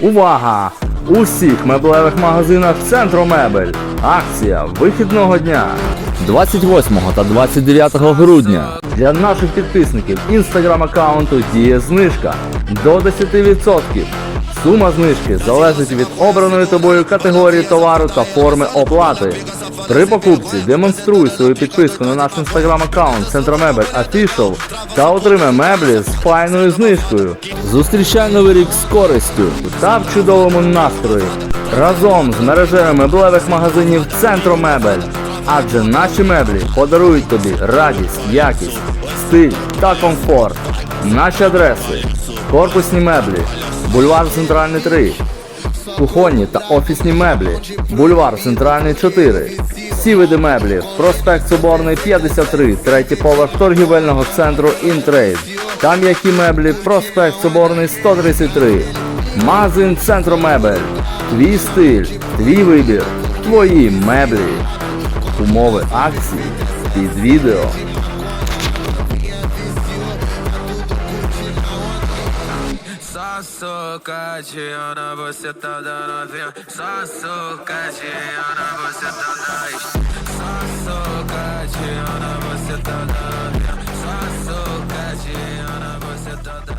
Увага! У всіх меблевих магазинах Центру Мебель. Акція вихідного дня 28 та 29 грудня. Для наших підписників інстаграм аккаунту діє знижка до 10%. Сума знижки залежить від обраної тобою категорії товару та форми оплати. При покупці демонструй свою підписку на наш інстаграм аккаунт Центромебель Official та отримай меблі з файною знижкою. Зустрічай новий рік з користю та в чудовому настрої разом з мережею меблевих магазинів Центромебель. Адже наші меблі подарують тобі радість, якість, стиль та комфорт. Наші адреси: корпусні меблі, бульвар Центральний 3, кухонні та офісні меблі, бульвар Центральний 4. Всі види меблів, проспект Соборний 53, третій поверх торгівельного центру Інтрейд. Там які меблі, проспект Соборний 133. Магазин Центромебель. Твій стиль, твій вибір, твої меблі. Умови акції під відео. Só socadinho você tá dando novinha. Só socadinho você tá dando. Só socadinho você tá dando novinha. Só socadinho você tá dando.